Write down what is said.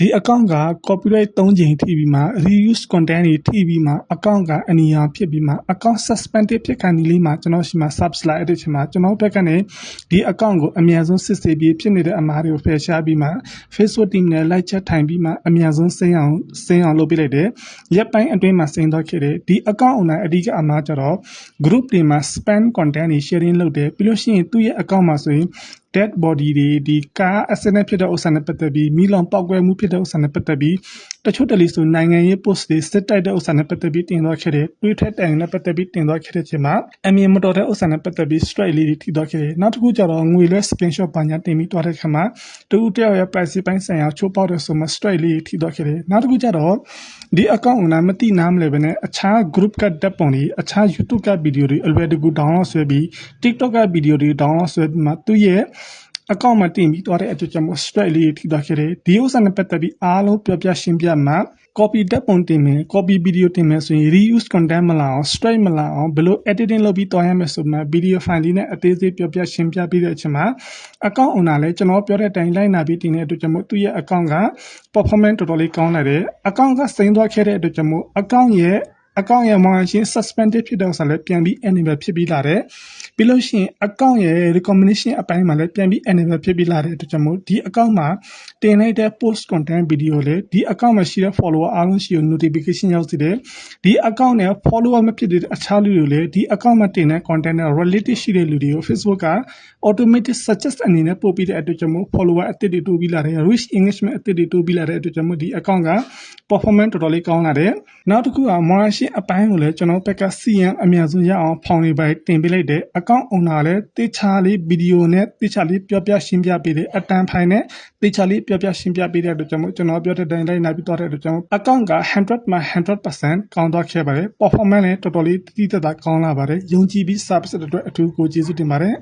ဒီ account က copyright 3ချိန်ထိပြီးမှ reuse content တွေထိပြီးမှ account ကအနီရောင်ဖြစ်ပြီးမှ account suspended ဖြစ်ခါနီးလေးမှာကျွန်တော်ရှိမှာ subs လိုက်အဲ့ဒီချိန်မှာကျွန်တော်ဘက်ကနေဒီ account ကိုအမြန်ဆုံးစစ်ဆေးပြီးဖြစ်နေတဲ့အမှားတွေကိုဖယ်ရှားပြီးမှ Facebook team နဲ့ like chat ထိုင်ပြီးမှအမြန်ဆုံးစိမ်းအောင်စိမ်းအောင်လုပ်ပြလိုက်တယ်။ရက်ပိုင်းအတွင်းမှာစိမ်းသွားခဲ့တယ်။ဒီ account owner အဓိကအမှားကြတော့ group တွေမှာ spam content တွေ sharing လုပ်တယ်ပြီးလို့ရှိရင်သူ့ရဲ့ account မှာဆိုရင် dead body တွေ ဒီကား accident ဖြစ်တဲ့ဥစ္စာနဲ့ ပတ်သက်ပြီးမိလောင်ပောက်ကွဲမှု ဖြစ်တဲ့ဥစ္စာနဲ့ ပတ်သက်ပြီး တချို့တလေဆိုနိုင်ငံရေး post တွေစစ်တိုက်တဲ့ဥစ္စာနဲ့ပတ်သက်ပြီးတင်သွားခဲ့တယ်တွေးထက်တိုင်နဲ့ပတ်သက်ပြီးတင်သွားခဲ့တဲ့ချိန်မှာအမြင်မတော်တဲ့ဥစ္စာနဲ့ပတ်သက်ပြီး strike လေးတွေထိသွားခဲ့တယ်နောက်တစ်ခုကျတော့ငွေလွှဲ screenshot ပါညာတင်ပြီးသွားတဲ့ခါမှာတူတယောက်ရဲ့ privacy ပိုင်းဆိုင်ရာချိုးပေါက်တဲ့ဆိုမှ strike လေးတွေထိသွားခဲ့တယ်နောက်တစ်ခုကျတော့ဒီ account ကမတိနားမလဲပဲနဲ့အခြား group ကဓာတ်ပုံတွေအခြား YouTube ကဗီဒီယိုတွေအလွယ်တကူ download ဆွဲပြီး TikTok ကဗီဒီယိုတွေ download ဆွဲပြီးမှသူ့ရဲ့ အကောင့်မှာတင်ပြီးသွားတဲ့အတွက်ကြောင့်မို့ strike လေးထိသွားခဲ့တယ်ဒီဥစ္စာနဲ့ပတ်သက်ပြီးအားလုံးပြောပြရှင်းပြမှာ copy ဓာတ်ပုံတင်မယ် copy video တင်မယ်ဆိုရင် reuse content မလာအောင် strike မလာအောင်ဘယ်လို editing လုပ်ပြီးတွားရမယ်ဆိုမှ video file လေးနဲ့အသေးစိတ်ပြောပြရှင်းပြပြီးတဲ့အချိန်မှာ account owner လည်းကျွန်တော်ပြောတဲ့အတိုင်းလိုက်နာပြီးတင်တဲ့အတွက်ကြောင့်မို့သူ့ရဲ့ account က performance တော်တော်လေးကောင်းလာတယ် account ကစိမ်းသွားခဲ့တဲ့အတွက်ကြောင့်မို့ account ရဲ့ account ရဲ့ monetization suspended ဖြစ်တဲ့ဥစ္စာလည်းပြန်ပြီး enable ဖြစ်ပြီးလာတယ်ပြီးလို့ရှိရင် account ရဲ့ recommendation အပိုင်းမှာလည်းပြန်ပြီး enable ဖြစ်ပြီးလာတဲ့အတွက်ကြောင့်မို့ဒီ account မှာတင်လိုက်တဲ့ post content video လည်းဒီ account မှာရှိတဲ့ follower အားလုံးရှိကို notification ရောက်စေတယ်ဒီ account နဲ့ follower မဖြစ်တဲ့အခြားလူတွေလည်းဒီ account မှာတင်တဲ့ content နဲ့ related ရှိတဲ့လူတွေကို Facebook က automatic suggest အနေနဲ့ပို့ပြီးတဲ့အတွက်ကြောင့်မို့ follower အသစ်တွေတိုးပြီးလာတယ် reach engagement အသစ်တွေတိုးပြီးလာတဲ့အတွက်ကြောင့်မို့ဒီ account က performance တော်တော်လေးကောင်းလာတယ်နောက်တစ်ခုက monetization အပိုင်းကိုလည်းကျွန်တော်ဘက်က CM အများဆုံးရအောင်ဖောင်တွေပဲတင်ပေးလိုက်တယ် account owner လည်းတေချာလေးဗီဒီယိုနဲ့တေချာလေးပြောပြရှင်းပြပေးတယ်အတန်ဖိုင်နဲ့တေချာလေးပြောပြရှင်းပြပေးတဲ့အတွက်ကြောင့်မို့ကျွန်တော်ပြောတဲ့တိုင်းလိုက်နာပြီးသွားတဲ့အတွက်ကြောင့် account က100မှာ100%ကောင်းသွားခဲ့ပါတယ် performance လည်းတော်တော်လေးတည်တည်သားကောင်းလာပါတယ်ယုံကြည်ပြီး service အတွက်အထူးကိုကျေးဇူးတင်ပါတယ်